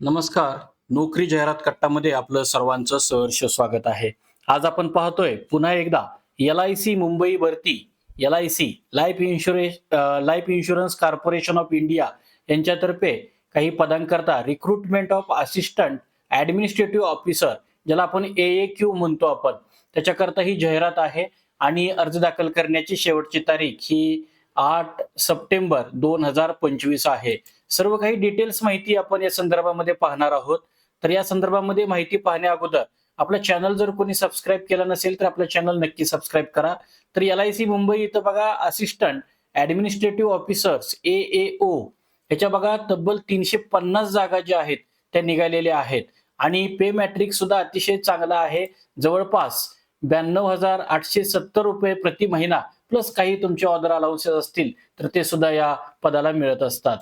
नमस्कार. नोकरी जाहिरात कट्टामध्ये आपलं सर्वांचं सहर्ष स्वागत आहे. आज आपण पाहतोय पुन्हा एकदा एल आय सी मुंबई भरती. L I C life insurance life insurance corporation of India यांच्यातर्फे काही पदांकरता recruitment of assistant administrative officer ज्याला आपण ए ए क्यू म्हणतो आपण. त्याच्याकरता ही जाहिरात आहे आणि अर्ज दाखल करण्याची शेवटची तारीख ही आठ सप्टेंबर दोन हजार पंचवीस आहे. सर्व काही डिटेल्स माहिती आपण या संदर्भामध्ये पाहणार आहोत. तर या संदर्भामध्ये माहिती पाहण्या अगोदर आपलं चॅनल जर कोणी सबस्क्राईब केलं नसेल तर आपलं चॅनल नक्की सबस्क्राईब करा. तर एल आय सी मुंबई इथं बघा assistant administrative officers A A O ह्याच्या बघा तब्बल तीनशे पन्नास जागा ज्या आहेत त्या निघालेल्या आहेत. आणि पे मॅट्रिक सुद्धा अतिशय चांगला आहे. जवळपास ब्याण्णव हजार आठशे सत्तर रुपये प्रति महिना प्लस काही तुमचे ऑर्डर अलाउन्सेस असतील तर ते सुद्धा या पदाला मिळत असतात.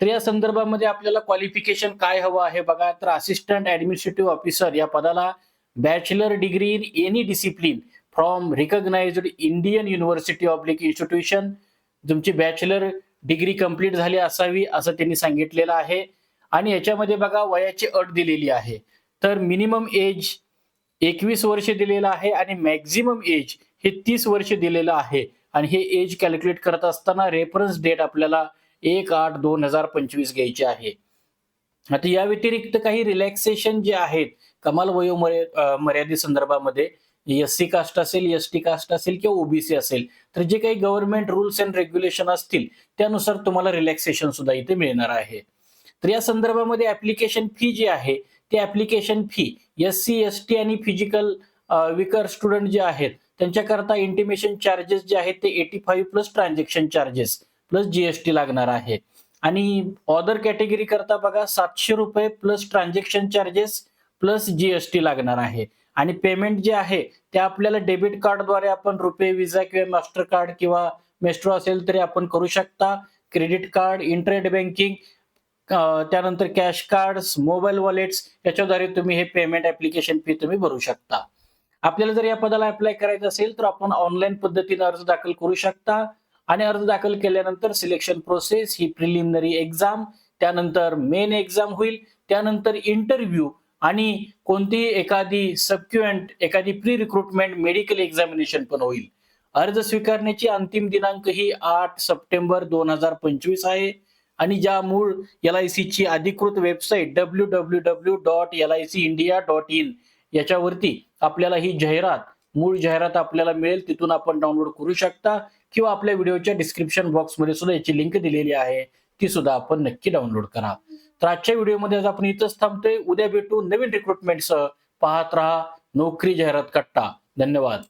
तर या संदर्भामध्ये आपल्याला क्वालिफिकेशन काय हवं आहे बघा. तर असिस्टंट ऍडमिनिस्ट्रेटिव्ह ऑफिसर या पदाला bachelor degree in any discipline from recognized Indian university oblique institution तुमची बॅचलर डिग्री कंप्लीट झाली असावी असं त्यांनी सांगितलेलं आहे. आणि याच्यामध्ये बघा वयाची अट दिलेली आहे. तर मिनिमम एज एकवीस वर्ष दिलेलं आहे आणि मॅक्झिमम एज हे तीस वर्ष दिलेलं आहे. आणि हे एज कॅल्क्युलेट करत असताना रेफरन्स डेट आपल्याला एक आठ दोन हजार पंचवीस घ्यायची आहे. आता या व्यतिरिक्त काही रिलॅक्सेशन जे आहेत कमाल वयो मर्यादे संदर्भामध्ये एस सी कास्ट असेल एस टी कास्ट असेल किंवा ओबीसी असेल तर जे काही गव्हर्नमेंट रुल्स अँड रेग्युलेशन असतील त्यानुसार तुम्हाला रिलॅक्सेशन सुद्धा इथे मिळणार आहे. तर या संदर्भामध्ये ऍप्लिकेशन फी जी आहे ती application fee S C S T आणि फिजिकल विकर स्टुडंट जे आहेत त्यांच्याकरता इंटिमेशन चार्जेस जे आहेत ते eighty five plus transaction charges plus GST लागणार आहे. आणि ऑदर कॅटेगरी करता बघा सातशे रुपये plus transaction charges plus GST लागणार आहे. आणि पेमेंट जे आहे ते आपल्याला डेबिट कार्डद्वारे आपण रुपे विजा किंवा मास्टर कार्ड किंवा मेस्ट्रो असेल तरी आपण करू शकता. क्रेडिट कार्ड इंटरनेट बँकिंग त्यानंतर कॅश कार्ड्स मोबाईल वॉलेट्स याच्याद्वारे तुम्ही हे पेमेंट ऍप्लिकेशन फी तुम्ही भरू शकता. आपल्याला जर या पदाला अप्लाय करायचं असेल तर आपण ऑनलाईन पद्धतीने अर्ज दाखल करू शकता. आणि अर्ज दाखल केल्यानंतर सिलेक्शन प्रोसेस ही प्रिलिमिनरी एक्झाम त्यानंतर मेन एक्झाम होईल त्यानंतर इंटरव्ह्यू आणि कोणतीही एखादी सबक्युएंट एखादी प्री रिक्रुटमेंट मेडिकल एक्झामिनेशन पण होईल. अर्ज स्वीकारण्याची अंतिम दिनांक ही आठ सप्टेंबर दोन हजार पंचवीस आहे. आणि ज्या मूळ एल आय ची अधिकृत website W W W dot L I C India dot in याच्यावरती आपल्याला ही जाहिरात मूळ जाहिरात आपल्याला मिळेल तिथून आपण डाउनलोड करू शकता. किंवा आपल्या व्हिडिओच्या डिस्क्रिप्शन बॉक्समध्ये सुद्धा याची लिंक दिलेली आहे. ती सुद्धा आपण नक्की डाउनलोड करा. तर आजच्या व्हिडिओमध्ये आज आपण इथंच थांबतोय. उद्या भेटू नवीन रिक्रुटमेंटसह पाहत राहा नोकरी जाहिरात कट्टा. धन्यवाद.